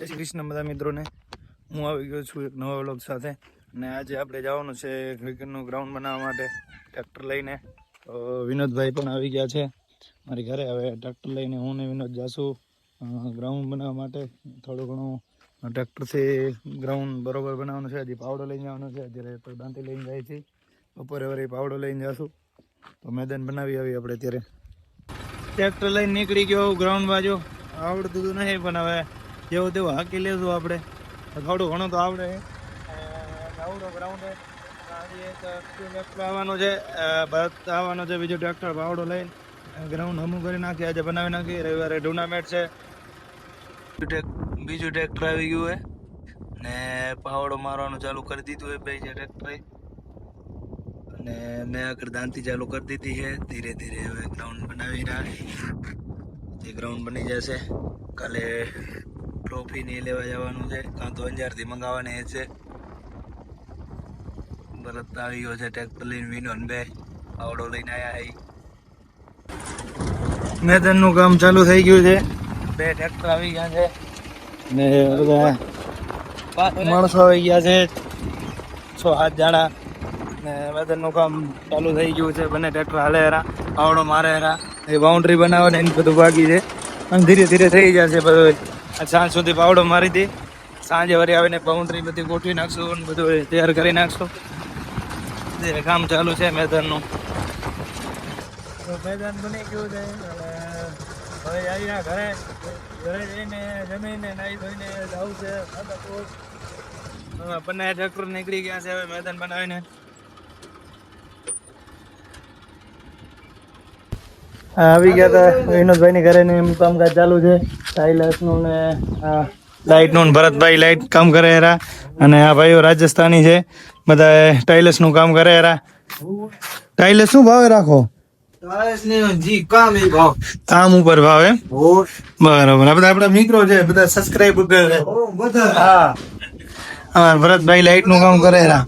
જય શ્રી કૃષ્ણ બધા મિત્રોને. હું આવી ગયો છું એક નવા વ્લોગ સાથે અને આજે આપણે જવાનું છે ક્રિકેટનું ગ્રાઉન્ડ બનાવવા માટે ટ્રેક્ટર લઈને. તો વિનોદભાઈ પણ આવી ગયા છે. મારી ઘરે હવે ટ્રેક્ટર લઈને હું ને વિનોદ જાશું. ગ્રાઉન્ડ બનાવવા માટે. થોડું ઘણું ટ્રેક્ટરથી ગ્રાઉન્ડ બરોબર બનાવવાનું છે. હજી પાવડો લઈને જવાનો છે. અત્યારે દાંતી લઈને જાય છે. બપોરે વળી પાવડો લઈને જશું. તો મેદાન બનાવી આવી આપણે અત્યારે. ટ્રેક્ટર લઈને નીકળી ગયો ગ્રાઉન્ડ બાજુ. આવડતું તો નહીં, પણ હવે જેવું તેવું હાકી લેશું આપણે. થોડું ઘણું તો આવડે. છે. ગ્રાઉન્ડ એક આવવાનું છે. ભરત આવવાનો છે. બીજું ટ્રેક્ટર પાવડો લઈને. ગ્રાઉન્ડ હમું કરી નાખી. આજે બનાવી નાખી. રવિવારે ટુર્નામેન્ટ છે. બીજું બીજું ટ્રેક્ટર આવી ગયું છે ને પાવડો મારવાનું ચાલુ કરી દીધું એ બે જે ટ્રેક્ટરે અને મેં આગળ દાંતી ચાલુ કરી દીધી છે ધીરે ધીરે હવે ગ્રાઉન્ડ બનાવી રહ્યા જે ગ્રાઉન્ડ બની જશે. કાલે ટ્રોફી ને લેવા જવાનું છે. કાં તો અંજારથી મંગાવવાની એ છે. ભરત આવી ગયો છે ટ્રેક્ટર લઈને વિનોન બે. આવડો લઈને આવ્યા હે મેદાનનું કામ ચાલુ થઈ ગયું છે. બે ટ્રેક્ટર આવી ગયા છે. ને બધા માણસો આવી ગયા છે. છ સાત જણા. ને મેદાનનું કામ ચાલુ થઈ ગયું છે. બંને ટ્રેક્ટર હાલે હેરા. આવડો મારે હેરા. એ બાઉન્ડ્રી બનાવે ને એનું બધું ભાગી છે. અને ધીરે ધીરે થઈ જશે બધું સાંજ સુધી પાવડો મારી દે. સાંજે વળી આવીને બાઉન્ડ્રી બધી ગોઠવી નાખશું અને બધું તૈયાર કરી નાખશું. જે કામ ચાલુ છે મેદાનનું. મેદાન બની ગયું છે. હવે આવીને ઘરે ઘરે જઈને જમીને નાહી ધોઈને જવું છે. બંને ટ્રેક્ટર નીકળી ગયા છે. હવે મેદાન બનાવીને આવી ગયા હતા વિનોદભાઈ ની ઘરે એમ કામકાજ ચાલુ છે. ટાઇલર્સનું ને લાઇટનું ને ભરતભાઈ લાઇટ કામ કરે એરા અને આ ભાઈઓ રાજસ્થાની છે. બધા ટાઇલર્સનું કામ કરે એરા ટાઇલર્સ શું ભાવે રાખો? કામ ભાવ. કામ ઉપર ભાવે એમ? બરોબર. બધા આપણા મિત્રો છે બધા સબસ્ક્રાઇબ કરે. હા હા. ભરતભાઈ લાઇટનું કામ કરે એરા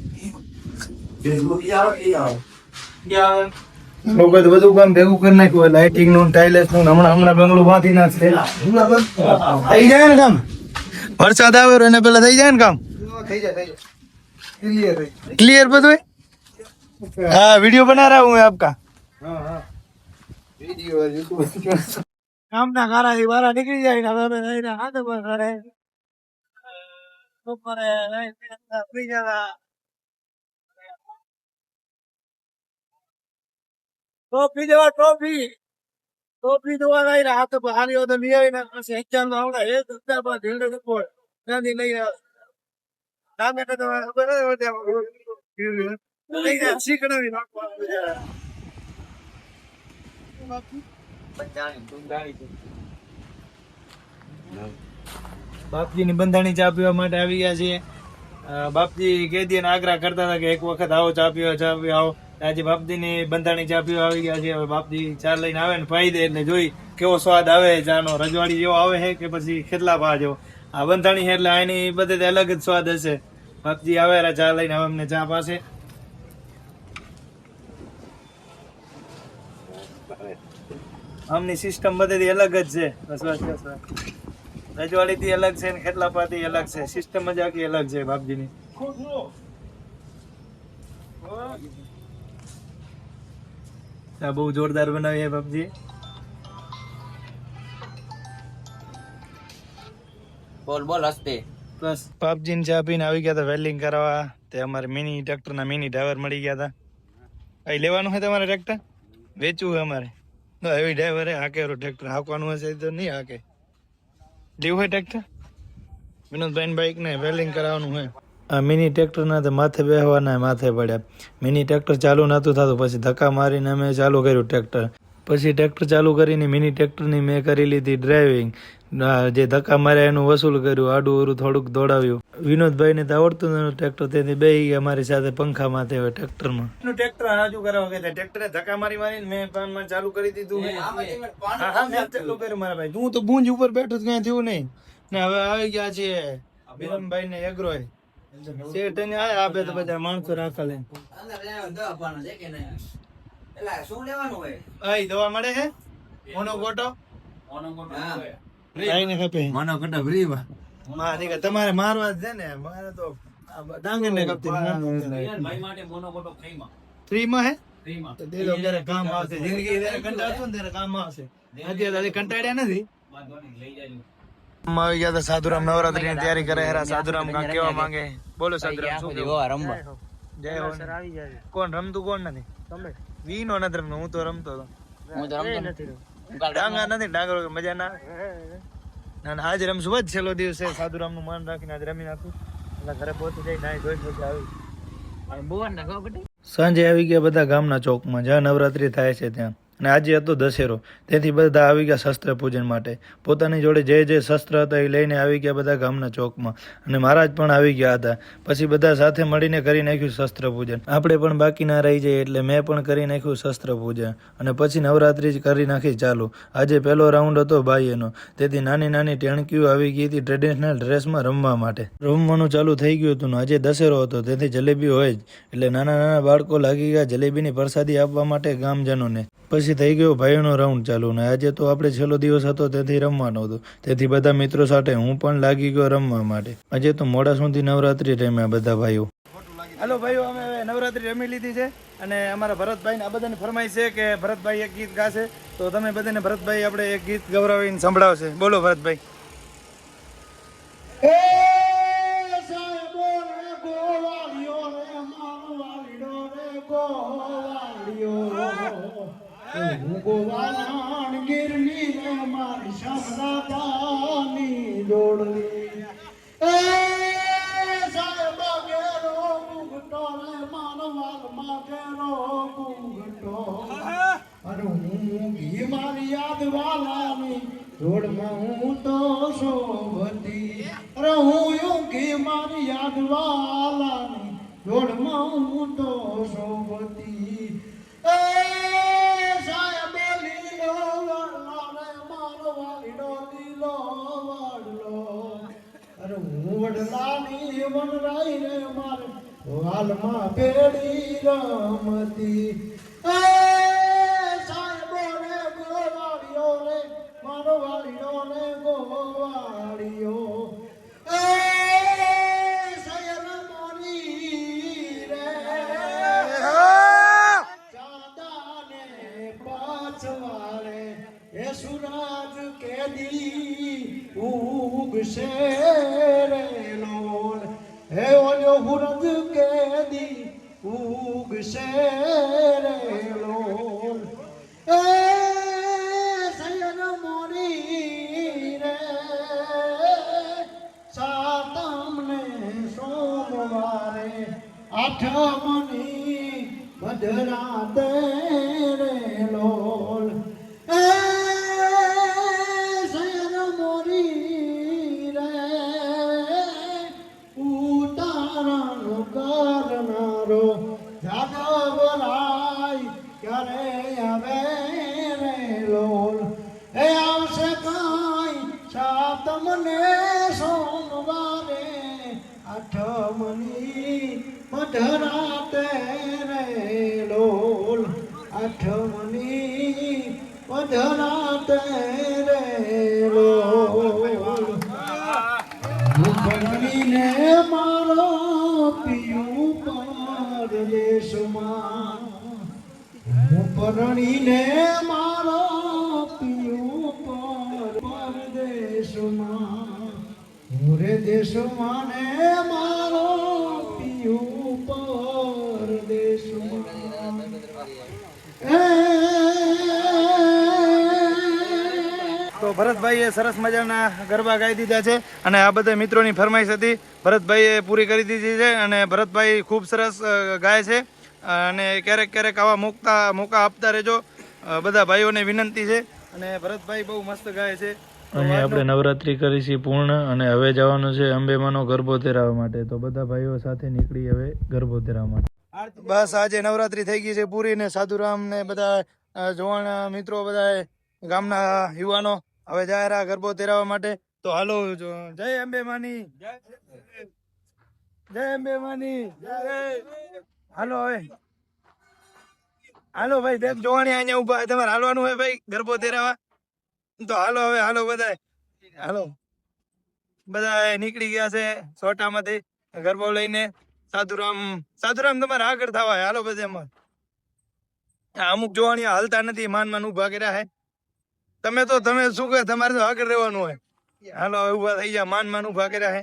લોકોએ બધું કામ ભેગું કરી નાખ્યું હોય લાઇટિંગનું ટાઇલેસનું હમણાં હમણાં બંગલું બાંધી નાખશે. થઈ જાય ને કામ? વરસાદ આવે એને પેલા થઈ જાય ને કામ? ક્લિયર બધું હા વીડિયો બના રહા હું આપકા. હા હા વિડિયો બારા નીકળી જાય હવે અમે રહીને હાથ પર કરે બપોરે રહી જતા. ટોપી દેવા ટોપી. ટોપી દેવા ને હાથ પર હારી હોય તો લઈ આવીને પછી exam નો આવડે. એ ધંધા પર ઢીંડો ડબ્બો ત્યાંથી લઈ આવે. નામે તો ખબર શીખડાવી નાખવાનું. બાપજી ની બંધાણી ચા પીવા માટે આવી ગયા છીએ. બાપજી કેદી અને આગ્રહ કરતા હતા કે એક વખત આવો, ચા પીવા ચા પીવા આવો. આજે બાપજી ની બંધાણી ચા આવી ગયા છે. હવે બાપજી ચા લઈને આવે ને પાઈ દે એટલે જોઈ કેવો સ્વાદ આવે ચાનો. રજવાડી જેવો આવે છે કે પછી ખેતલા પા જેવો? આ બંધાણી છે એટલે આની બધે અલગ જ સ્વાદ હશે. બાપજી આવે ચા લઈને, હવે અમને ચા પાસે આમની સિસ્ટમ બધેથી અલગ જ છે. બસ બસ બસ બસ. રજવાડી થી અલગ છે ને ખેતલા પાતી અલગ છે. સિસ્ટમ જ આખી અલગ છે બાપજીની આ બહુ જોરદાર બનાવી છે બાપજી બોલ બોલ હસ્તે. બસ. પબજી ને ચા પીને આવી ગયા હતા વેલ્ડિંગ કરાવવા તે અમારે મિની ટ્રેક્ટર ના મિની ડ્રાઈવર મળી ગયા હતા અહીં લેવાનું છે તમારે ટ્રેક્ટર? વેચવું છે અમારે. તો એવી ડ્રાઈવર હાકે ટ્રેક્ટર હાંકવાનું હશે તો નહીં હાકે. લેવું હોય ટ્રેક્ટર? વિનોદભાઈ બાઈક ને વેલ્ડિંગ કરાવવાનું હોય મિની ટ્રેક્ટરના માથે બેહવાના માથે પડ્યા. મિની ટ્રેક્ટર ચાલુ નહોતું થતું પછી ધક્કા મારીને અમે ચાલુ કર્યું ટ્રેક્ટર. પછી ટ્રેક્ટર ચાલુ કરીને મિની ટ્રેક્ટરની મેં કરી લીધી ડ્રાઇવિંગ. જે ધક્કા માર્યા એનું વસૂલ કર્યું આડું ઓરું થોડુંક દોડાવ્યું. વિનોદભાઈ ને તો આવડતું નતું ટ્રેક્ટર તેથી બે અમારી સાથે પંખા માથે હોય ટ્રેક્ટરમાં. ટ્રેક્ટર હાજુ કરાવવા ગયા ટ્રેક્ટરે ધક્કા મારી મારીને મેં પાનમાં ચાલુ કરી દીધું. હા, હા, મેં ચાલુ કર્યું મારા ભાઈ. હું તો ભૂંજ ઉપર બેઠો તો કઈ થયું નહીં. ને હવે આવી ગયા છે વિરમભાઈ ને એગ્રો શેઠ ને આપે તો બધા માણસો રાખા લે શું લેવાનું હોય આઈ દવા મળે છે? મોનો ગોટો? ખપે. માનો કટા ભરીવા માં તમારે મારવા છે ને મારે તો ડાંગર ને કપતી ફ્રી માં હે? તો જ્યારે કામ આવશે. જિંદગી જ્યારે કંટાળતો ને ત્યારે કામ આવશે. અત્યારે કંટાળ્યા નથી. આવી ગયા હતા સાધુરામ નવરાત્રી ની તૈયારી કરે હેરા સાધુરામ કાં કેવા માંગે? બોલો સાધુરામ શું કેવું? જય હો ને. કોણ રમતું કોણ નથી? તમે. વી નો નથી રમતો હું તો રમતો હતો. ડાંગર નથી. ડાંગર વગર મજા ના આવે. ના ના આજે રમશું. જ છેલ્લો દિવસ છે. સાધુરામનું માન રાખીને આજ રમી નાખું. એટલે ઘરે પહોંચી જાય નાઈ ધોઈ પછી આવી. સાંજે આવી ગયા બધા ગામના ચોકમાં. જ્યાં નવરાત્રી થાય છે ત્યાં. અને આજે હતો દશેરો. તેથી બધા આવી ગયા શસ્ત્ર પૂજન માટે. પોતાની જોડે જે જે શસ્ત્ર હતા એ લઈને આવી ગયા બધા ગામના ચોકમાં. અને મહારાજ પણ આવી ગયા હતા. પછી બધા સાથે મળીને કરી નાખ્યું શસ્ત્ર પૂજન. આપણે પણ બાકી ના રહી જઈએ એટલે મેં પણ કરી નાખ્યું શસ્ત્ર પૂજન. અને પછી નવરાત્રિ જ કરી નાખી ચાલુ. આજે પહેલો રાઉન્ડ હતો ભાઈઓનો. તેથી નાની નાની ટેણકીઓ આવી ગઈ હતી ટ્રેડિશનલ ડ્રેસમાં રમવા માટે. રમવાનું ચાલુ થઈ ગયું હતું આજે દશેરો હતો. તેથી જલેબી હોય જ. એટલે નાના નાના બાળકો લાગી ગયા જલેબીની પ્રસાદી આપવા માટે ગામજનોને. પછી થઈ ગયો ભાઈઓનો રાઉન્ડ ચાલુ ને આજે તો આપણે છેલ્લો દિવસ હતો તેથી રમવાનો હતો. તેથી બધા મિત્રો સાથે હું પણ લાગી ગયો રમવા માટે. આજે તો મોડા સુધી નવરાત્રી રમ્યા બધા ભાઈઓ. હાલો ભાઈઓ અમે નવરાત્રી રમી લીધી છે અને અમારા ભરતભાઈ આ બધાની ફરમાઈશ છે કે ભરતભાઈ એક ગીત ગાશે. તો તમે બધાને ભરતભાઈ આપણે એક ગીત ગૌરવીને સંભળાવશે. બોલો ભરતભાઈ. ગોવાળાણ ગિરની રે મારી પાની જોડલી એ સાહેબ ગેરો ગુગટો રે માનવાલમાં ગેરો ગુગટો અરે હું ઘી મારી યાદ વાલાની જોડમાં હું તો શોભતી મારી યાદ વાલાની જોડમાં હું તો વાલમાં પેડી રમતી. એ સાહેબો રે ગોવાળીઓ રે મારો વાલીઓ રે ગોવાળીઓ. એ સયર મોરી રે, ચાંદાને પાછવાળે એ સુરાજ કેદી ઉગશે રે લોલ. હે હુરજ કેદી ઉગશે રે લોલ એ સયન મોરી રે સાતમને સોમવારે આઠમની મધરાતે રે લોલ ક્યારે આવે રે લોલ એ આવશે કાંઈ સાતમને સોમવારે. આઠમની મધરાતે રે લોલ આઠમની મધરાતે પરણીને મારો પિયું પર પરદેશમાં. હું દેશમાં ને મારો પિયું પરદેશમાં તો ભરતભાઈએ સરસ મજાના ગરબા ગાઈ દીધા છે અને આ બધા મિત્રોની ફરમાઈશ હતી. ભરતભાઈએ પૂરી કરી દીધી છે અને ભરતભાઈ ખૂબ સરસ ગાય છે. અને ક્યારેક ક્યારેક આવા મોકતા મોકા આપતા રહેજો. બધા ભાઈઓને વિનંતી છે અને ભરતભાઈ બહુ મસ્ત ગાય છે. અહીં આપણે નવરાત્રી કરી છે પૂર્ણ અને હવે જવાનું છે અંબેમાનો ગરબો તેરાવવા માટે. તો બધા ભાઈઓ સાથે નીકળી હવે ગરબો તેરાવવા માટે. બસ આજે નવરાત્રી થઈ ગઈ છે પૂરી ને સાધુરામ ને બધા જોવાના મિત્રો બધા ગામના યુવાનો હવે જાય રહ્યા ગરબો તેરાવવા માટે. તો હાલો જો- જય અંબે માની જય અંબે માની હાલો હવે. હાલો ભાઈ દેખ જોવાની અહીંયા ઊભા તમારે હાલવાનું હોય ભાઈ, ગરબો તેરાવા? તો હાલો હવે, હાલો બધાય. હાલો. બધા નીકળી ગયા છે સોટામાંથી ગરબો લઈને. સાધુરામ સાધુરામ, તમારે આગળ થવા હાલો બધે એમાં અમુક જોવાની હાલતા નથી, માન માન ઊભા કર્યા હે. તમે તો, તમે શું કહે, તમારે તો આગળ રહેવાનું હોય. હાલો ઊભા થઈ ગયા, માન માન ઊભા કર્યા હે.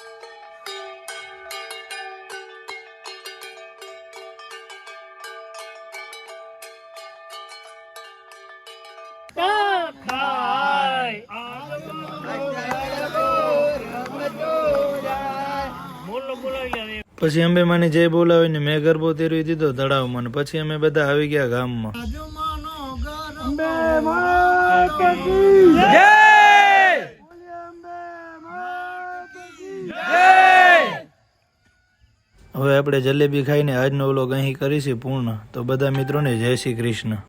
પછી અંબે જે જય બોલાવીને મેં ગરબો તેરવી દીધો તળાવમાં પછી અમે બધા આવી ગયા ગામમાં. હવે આપણે જલેબી ખાઈને આજનો વ્લોગ અહીં કરીશું પૂર્ણ. તો બધા મિત્રોને જય શ્રી કૃષ્ણ.